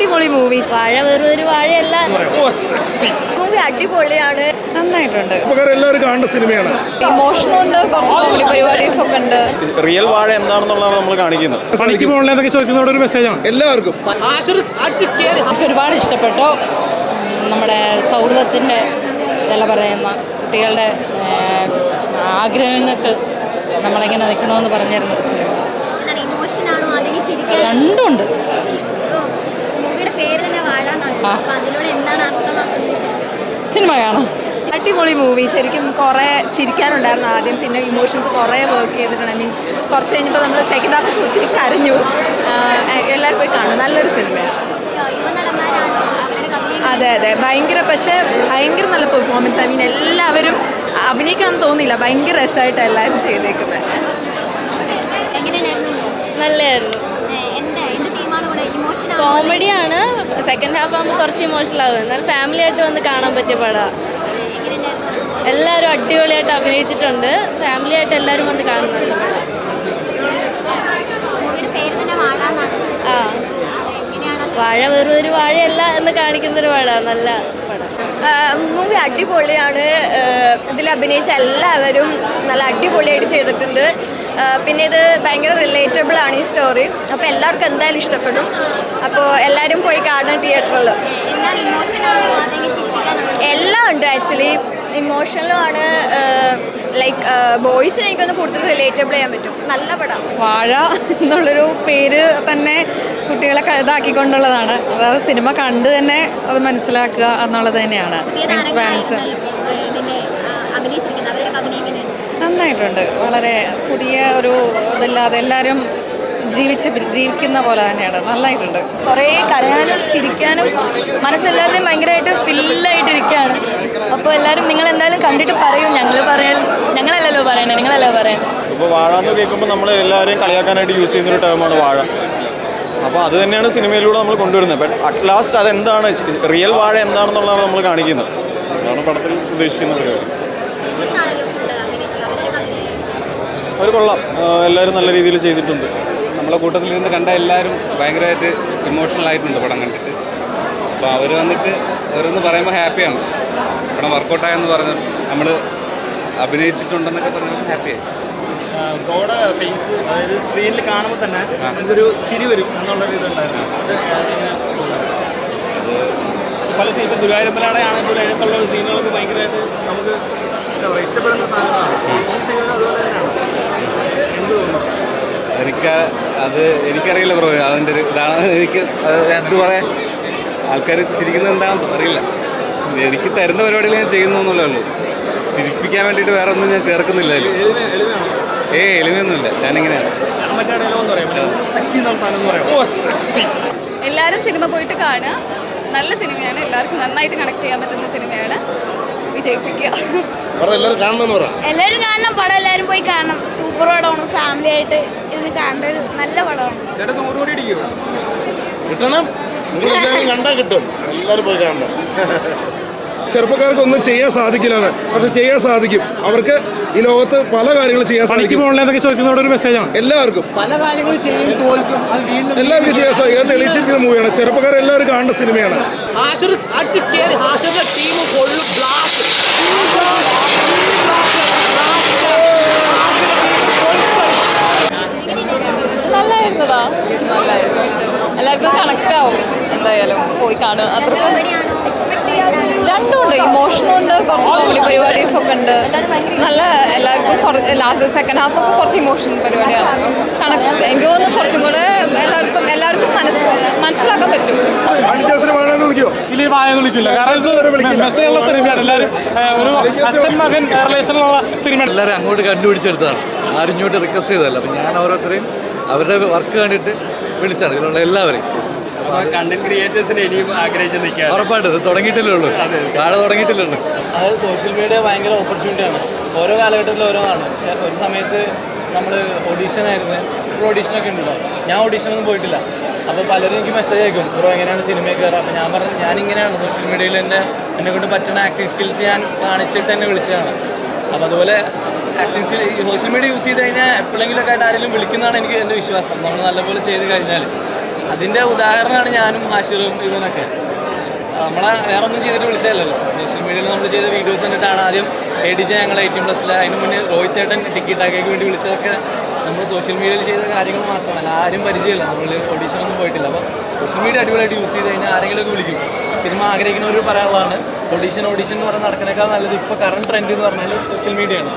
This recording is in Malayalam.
അടിപൊളി മൂവി വാഴ വെറും ഒരു വാഴയല്ല മൂവി അടിപൊളിയാണ്. നന്നായിട്ടുണ്ട്. എല്ലാവരും കാണേണ്ട സിനിമയാണ്. ഇമോഷനുണ്ട് കുറച്ച് കോമഡി പരിപാടീസ് ഒക്കെ ഉണ്ട്. റിയൽ വാഴ എന്താണെന്നുള്ളതാണ് നമ്മൾ കാണിക്കുന്നത്. പണിക്ക് പോകണമെന്നൊക്കെ ചോദിക്കുന്നതോടെ ഒരു മെസ്സേജാണ് എല്ലാവർക്കും. ഒരുപാട് ഇഷ്ടപ്പെട്ടു. നമ്മുടെ സൗഹൃദത്തിന്റെ വില പറയുന്ന കുട്ടികളുടെ ആഗ്രഹങ്ങൾക്ക് നമ്മളെങ്ങനെ നിൽക്കണമെന്ന് പറഞ്ഞിരുന്ന ഒരു സിനിമ. രണ്ടുമുണ്ട് മൂവിയുടെ പേര് തന്നെ വാഴ എന്നാണ് ആ. അപ്പൊ അതിലൂടെ എന്താണ് അർത്ഥമാക്കുന്നത് ശരിക്കും സിനിമ കാണാം അടിപൊളി മൂവി. ശരിക്കും കുറേ ചിരിക്കാനുണ്ടായിരുന്നു ആദ്യം. പിന്നെ ഇമോഷൻസ് കുറേ വർക്ക് ചെയ്തിട്ടുണ്ട്. ഐ മീൻ കുറച്ച് കഴിഞ്ഞപ്പോൾ നമ്മൾ സെക്കൻഡ് ഹാഫ് ഒത്തിരി കരഞ്ഞു. എല്ലാവരും പോയി കാണും. നല്ലൊരു സിനിമയാണ്. അതെ അതെ. ഭയങ്കര പക്ഷേ ഭയങ്കര നല്ല പെർഫോമൻസ് ഐ മീൻ എല്ലാവരും അഭിനയിക്കാൻ തോന്നിയില്ല. ഭയങ്കര രസമായിട്ട് എല്ലാവരും ചെയ്തേക്കുന്നത് നല്ലതായിരുന്നു. കോമഡിയാണ് സെക്കൻഡ് ഹാഫ് ആകുമ്പോൾ കുറച്ച് ഇമോഷണൽ ആവും. എന്നാൽ ഫാമിലി ആയിട്ട് വന്ന് കാണാൻ പറ്റിയ എങ്ങനെയുണ്ടായിരുന്നു എല്ലാവരും അടിപൊളിയായിട്ട് അഭിനയിച്ചിട്ടുണ്ട്. ഫാമിലി ആയിട്ട് എല്ലാവരും വന്ന് കാണുന്നുണ്ട് ആ. വാഴ വെറും ഒരു വാഴയല്ല എന്ന് കാണിക്കുന്ന ഒരു പടമാണ് നല്ല പടം. മൂവി അടിപൊളിയാണ്. ഇതിൽ അഭിനയിച്ച എല്ലാവരും നല്ല അടിപൊളിയായിട്ട് ചെയ്തിട്ടുണ്ട്. പിന്നെ ഇത് ഭയങ്കര റിലേറ്റബിൾ ആണ് ഈ സ്റ്റോറി അപ്പോൾ എല്ലാവർക്കും എന്തായാലും ഇഷ്ടപ്പെടും. അപ്പോൾ എല്ലാവരും പോയി കാണാൻ തിയേറ്ററിൽ എല്ലാം ഉണ്ട് ആക്ച്വലി ഇമോഷണലും ആണ് ലൈക്ക് ബോയ്സിനെ എനിക്കൊന്ന് കൂടുതൽ റിലേറ്റബിൾ ചെയ്യാൻ പറ്റും. നല്ല പടം. വാഴ എന്നുള്ളൊരു പേര് തന്നെ കുട്ടികളെ ഇതാക്കിക്കൊണ്ടുള്ളതാണ്. അതായത് സിനിമ കണ്ട് തന്നെ അത് മനസ്സിലാക്കുക എന്നുള്ളത് തന്നെയാണ്. എക്സ്പാൻസ് അഭിനയിച്ചിരിക്കുന്നത്. അവരുടെ അഭിനയം നന്നായിട്ടുണ്ട്. വളരെ പുതിയ ഒരു ഇതില്ലാതെ എല്ലാവരും ജീവിച്ച് ജീവിക്കുന്ന പോലെ തന്നെയാണ്. നന്നായിട്ടുണ്ട്. കുറേ കരയാനും ചിരിക്കാനും മനസ്സെല്ലാവരുടെയും ഭയങ്കരമായിട്ട് ഫില്ലായിട്ടിരിക്കുകയാണ്. അപ്പോൾ എല്ലാവരും നിങ്ങൾ എന്തായാലും കണ്ടിട്ട് പറയും. ഞങ്ങൾ പറയാൻ ഞങ്ങളല്ലല്ലോ പറയണേ നിങ്ങളല്ലോ പറയണേ ഇപ്പോൾ വാഴ എന്ന് കേൾക്കുമ്പോൾ നമ്മൾ എല്ലാവരെയും കളിയാക്കാനായിട്ട് യൂസ് ചെയ്യുന്ന ഒരു ടേമാണ് വാഴ. അപ്പോൾ അത് തന്നെയാണ് സിനിമയിലൂടെ നമ്മൾ കൊണ്ടുവരുന്നത്. ബട്ട് അറ്റ് ലാസ്റ്റ് അതെന്താണ്? റിയൽ വാഴ എന്താണെന്നുള്ളതാണ് നമ്മൾ കാണിക്കുന്നത്. അതാണ് പടത്തിൽ ഉദ്ദേശിക്കുന്ന ഒരു അവർ കൊള്ളാം. എല്ലാവരും നല്ല രീതിയിൽ ചെയ്തിട്ടുണ്ട്. നമ്മളെ കൂട്ടത്തിലിരുന്ന് കണ്ട എല്ലാവരും ഭയങ്കരമായിട്ട് ഇമോഷണൽ ആയിട്ടുണ്ട് പടം കണ്ടിട്ട്. അപ്പോൾ അവർ വന്നിട്ട് ഓരോന്ന് പറയുമ്പോൾ ഹാപ്പിയാണ് പടം വർക്കൗട്ടായെന്ന് പറഞ്ഞ് നമ്മൾ അഭിനയിച്ചിട്ടുണ്ടെന്നൊക്കെ പറഞ്ഞപ്പോൾ ഹാപ്പിയായി ഗോഡ ഫേസ് അതായത് സ്ക്രീനിൽ കാണുമ്പോൾ തന്നെ നമുക്കൊരു ചിരി വരും എന്നുള്ളൊരു ഇതുണ്ടായിരുന്നു. അത് പല സീൻ ഇപ്പം ഗുരുവായൂരമ്പലാടെ അതിനകത്തുള്ള ഒരു സീനുകളൊക്കെ ഭയങ്കരമായിട്ട് നമുക്ക് എന്താ പറയുക ഇഷ്ടപ്പെടുന്ന അത് എനിക്കറിയില്ല ബ്രോ അതിന്റെ ഒരു ഇതാണ്? എനിക്ക് എന്ത് പറയാൻ ആൾക്കാർ ചിരിക്കുന്നത് എന്താണെന്ന് അറിയില്ല. എനിക്ക് തരുന്ന പരിപാടികൾ ഞാൻ ചെയ്യുന്നൊന്നുമല്ലേ ഉള്ളൂ. ചിരിപ്പിക്കാൻ വേണ്ടിയിട്ട് വേറെ ഒന്നും ഞാൻ ചേർക്കുന്നില്ല അതിൽ ഏ എളിമയൊന്നുമില്ല. ഞാനിങ്ങനെയാണ്. എന്നുള്ള എല്ലാവരും സിനിമ പോയിട്ട് കാണുക. നല്ല സിനിമയാണ്. എല്ലാവർക്കും നന്നായിട്ട് കണക്ട് ചെയ്യാൻ പറ്റുന്ന സിനിമയാണ്. വിജയിപ്പിക്കുക. എല്ലാവരും കാണണമെന്ന് പറ. എല്ലാവരും കാണണം. പടം എല്ലാവരും പോയി കാണണം. സൂപ്പർ പടമാണ്. ഫാമിലി ആയിട്ട്. ഇരുന്ന് കാണേണ്ട ഒരു നല്ല പടമാണ് ചേട്ടാ നൂറ് കോടി അടിക്കുമോ കിട്ടണം. നിങ്ങൾ എല്ലാവരും കണ്ടാൽ കിട്ടും. എല്ലാവരും പോയി കാണണം. ചെറുപ്പക്കാർക്ക് ഒന്നും ചെയ്യാൻ സാധിക്കില്ല പക്ഷെ ചെയ്യാൻ സാധിക്കും. അവർക്ക് ഈ ലോകത്ത് പല കാര്യങ്ങളും ചെയ്യാൻ പണിക്ക് സാധിക്കും. എല്ലാവർക്കും. പല കാര്യങ്ങളും ചെയ്യും തോൽക്കും. അത് വീണ്ടും എല്ലാവർക്കും ചെയ്യാൻ സാധിക്കും. അത് തെളിയിച്ചിരിക്കുന്ന മൂവിയാണ്. ചെറുപ്പക്കാർ എല്ലാവരും കാണേണ്ട സിനിമയാണ്. എന്തായാലും പോയി കാണുക അത്ര കോമഡിയാണോ രണ്ടും ഇമോഷനും ഉണ്ട് കുറച്ച് കോമഡി പരിപാടീസ് ഒക്കെ ഉണ്ട്. നല്ല എല്ലാവർക്കും കുറച്ച് ലാസ്റ്റ് സെക്കൻഡ് ഹാഫ് ഒക്കെ കുറച്ച് ഇമോഷൻ പരിപാടിയാണ് കണക്ക് എനിക്ക് തോന്നുന്നു കുറച്ചും കൂടെ എല്ലാവർക്കും എല്ലാവർക്കും മനസ്സ് മനസ്സിലാക്കാൻ പറ്റും. എല്ലാവരും അങ്ങോട്ട് കണ്ടുപിടിച്ചെടുത്താണ് ആരും ഇങ്ങോട്ട് റിക്വസ്റ്റ് ചെയ്തതല്ല. അപ്പം ഞാൻ ഓരോരുത്തരെയും അവരുടെ വർക്ക് കണ്ടിട്ട് വിളിച്ചാണ്. ഇതിലുള്ള എല്ലാവരെയും. കണ്ടന്റ് ക്രിയേറ്റേഴ്സിന് ഇനിയും ആഗ്രഹിച്ച് നിൽക്കുക ഉറപ്പായിട്ടും തുടങ്ങിയിട്ടില്ലേ ഉള്ളൂ. താഴെ തുടങ്ങിയിട്ടില്ലേ ഉള്ളൂ. അതായത് സോഷ്യൽ മീഡിയ ഭയങ്കര ഓപ്പർച്യൂണിറ്റിയാണ് ഓരോ കാലഘട്ടത്തിൽ ഓരോന്നാണ്. പക്ഷെ ഒരു സമയത്ത് നമ്മൾ ഓഡീഷൻ ആയിരുന്നു. ഇപ്പോൾ ഓഡീഷനൊക്കെ ഉണ്ടല്ലോ. ഞാൻ ഓഡീഷനൊന്നും പോയിട്ടില്ല. അപ്പോൾ പലരും എനിക്ക് മെസ്സേജ് അയക്കും ബ്രോ എങ്ങനെയാണ് സിനിമയിൽ കയറുക അപ്പോൾ ഞാൻ പറഞ്ഞു ഞാൻ ഇങ്ങനെയാണ് സോഷ്യൽ മീഡിയയിൽ എന്റെ എന്നെ കൊണ്ട് പറ്റുന്ന ആക്ടിങ് സ്കിൽസ് ഞാൻ കാണിച്ചിട്ട് എന്നെ വിളിച്ചതാണ്. അപ്പോൾ അതുപോലെ acting skill social media use ചെയ്ത് കഴിഞ്ഞാൽ എപ്പോഴെങ്കിലൊക്കെ ആയിട്ട് ആരെങ്കിലും വിളിക്കുന്നതാണ് എനിക്ക് എന്റെ വിശ്വാസം. നമ്മൾ നല്ലപോലെ ചെയ്ത് കഴിഞ്ഞാൽ അതിന്റെ ഉദാഹരണമാണ് ഞാനും ഹാഷിറും ഇവനൊക്കെ. നമ്മളെ വേറെ ഒന്നും ചെയ്തിട്ട് വിളിച്ചതല്ലോ സോഷ്യൽ മീഡിയയിൽ നമ്മൾ ചെയ്ത വീഡിയോസ് കണ്ടിട്ടാണ് ആദ്യം എ ഡി ജെ ഞങ്ങൾ എയ്റ്റീൻ പ്ലസ്സിൽ അതിന് മുന്നേ രോഹിത് ഏട്ടൻ ടിക്കറ്റ് ആക്കിയക്ക് വേണ്ടി വിളിച്ചതൊക്കെ നമ്മൾ സോഷ്യൽ മീഡിയയിൽ ചെയ്ത കാര്യങ്ങൾ മാത്രമല്ല ആരും പരിചയമില്ല. നമ്മൾ ഓഡീഷനൊന്നും പോയിട്ടില്ല. അപ്പോൾ സോഷ്യൽ മീഡിയ അടിപൊളിയായിട്ട് യൂസ് ചെയ്ത് കഴിഞ്ഞാൽ ആരെങ്കിലുമൊക്കെ വിളിക്കും. സിനിമ ആഗ്രഹിക്കുന്നവർ പറയാനുള്ളതാണ്. ഓഡീഷൻ ഓഡീഷൻ എന്ന് പറഞ്ഞാൽ നടക്കണേക്കാൾ നല്ലത് ഇപ്പോൾ കറണ്ട് ട്രെൻഡ് എന്ന് പറഞ്ഞാൽ സോഷ്യൽ മീഡിയയാണ്